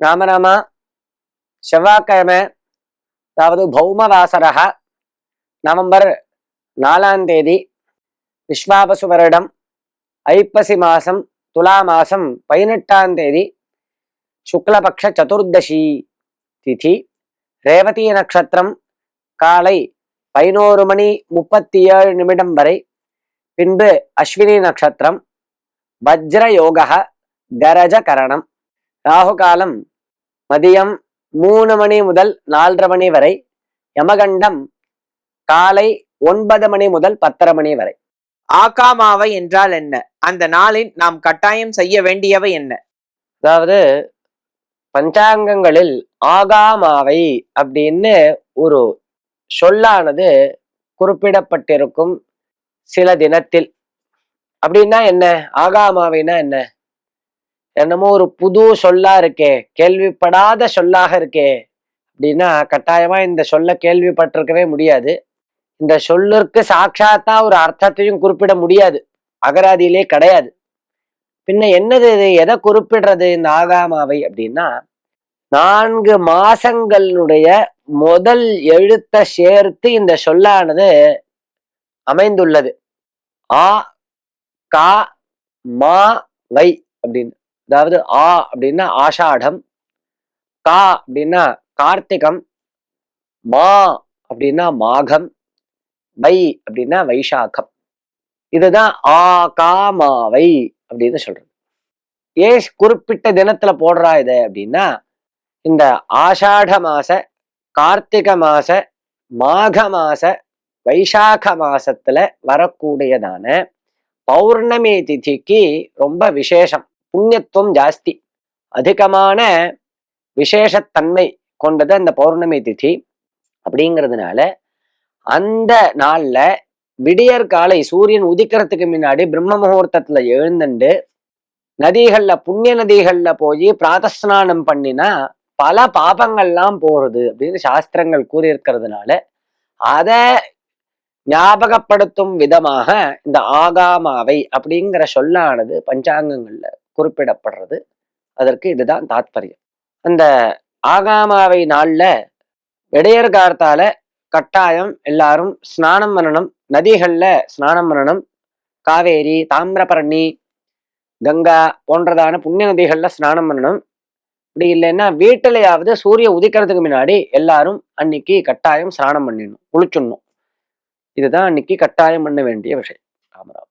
ராமராமா செவ்வாய்க்கிழமை அதாவது பௌமவாசரக நவம்பர் நாலாம் தேதி விஸ்வாபசு வருடம் ஐப்பசி மாசம் துலா மாசம் பதினெட்டாம் தேதி சுக்லபக்ஷ சதுர்தசி திதி ரேவதி நட்சத்திரம் காலை பதினோரு மணி முப்பத்தி ஏழு நிமிடம் வரை பின்பு அஸ்வினி நட்சத்திரம் வஜ்ர யோக கரஜ கரணம். ராகு காலம் மதியம் மூணு மணி முதல் நாலரை மணி வரை யமகண்டம் காலை ஒன்பது மணி முதல் பத்தரை மணி வரை. ஆகாமாவை என்றால் என்ன? அந்த நாளில் நாம் கட்டாயம் செய்ய வேண்டியவை என்ன? அதாவது பஞ்சாங்கங்களில் ஆகாமாவை அப்படின்னு ஒரு சொல்லானது குறிப்பிடப்பட்டிருக்கும் சில தினத்தில். அப்படின்னா என்ன? ஆகாமாவைனா என்ன? என்னமோ ஒரு புது சொல்லா இருக்கே கேள்விப்படாத சொல்லாக இருக்கே அப்படின்னா கட்டாயமா இந்த சொல்ல கேள்விப்பட்டிருக்கவே முடியாது. இந்த சொல்லிற்கு சாட்சாத்தா ஒரு அர்த்தத்தையும் குறிப்பிட முடியாது. அகராதியிலே கிடையாது. பின்ன என்னது இது? எதை குறிப்பிடுறது இந்த ஆகாமாவை அப்படின்னா நான்கு மாசங்களுடைய முதல் எழுத்தை சேர்த்து இந்த சொல்லானது அமைந்துள்ளது. ஆ கா மா வை அப்படின்னு. அதாவது ஆ அப்படின்னா ஆஷாடம் கா அப்படின்னா கார்த்திகம் மா அப்படின்னா மாகம் வை அப்படின்னா வைசாகம். இதுதான் ஆ கா மா வை அப்படின்னு சொல்றது. ஏன் குறிப்பிட்ட தினத்துல போடுறா இது அப்படின்னா இந்த ஆஷாட மாச கார்த்திக மாச மாக மாச வைசாக மாசத்துல வரக்கூடியதான பௌர்ணமி திதிக்கு ரொம்ப விசேஷம். புண்ணியத்துவம் ஜாஸ்தி. அதிகமான விசேஷத்தன்மை கொண்டது அந்த பௌர்ணமி திதி அப்படிங்கிறதுனால அந்த நாளில் விடியற் காலை சூரியன் உதிக்கிறதுக்கு முன்னாடி பிரம்ம முகூர்த்தத்தில் எழுந்துண்டு நதிகளில் புண்ணிய நதிகளில் போய் பிராதஸ்நானம் பண்ணினா பல பாபங்கள்லாம் போகிறது அப்படின்னு சாஸ்திரங்கள் கூறியிருக்கிறதுனால அதை ஞாபகப்படுத்தும் விதமாக இந்த ஆகாமாவை அப்படிங்கிற சொல்லானது பஞ்சாங்கங்கள்ல குறிப்பிடப்படுறது. அதற்கு இதுதான் தாத்பரியம். அந்த ஆகாமாவை நாள்ல விடையர் கார்த்தால கட்டாயம் எல்லாரும் ஸ்நானம் பண்ணணும். நதிகளில் ஸ்நானம் பண்ணணும். காவேரி தாமிரபரணி கங்கா போன்றதான புண்ணிய நதிகள்ல ஸ்நானம் பண்ணணும். அப்படி இல்லைன்னா வீட்டிலையாவது சூரிய உதிக்கிறதுக்கு முன்னாடி எல்லாரும் அன்னைக்கு கட்டாயம் ஸ்நானம் பண்ணிடணும். குளிச்சுடணும். இதுதான் அன்னைக்கு கட்டாயம் பண்ண வேண்டிய விஷயம். ராமராம்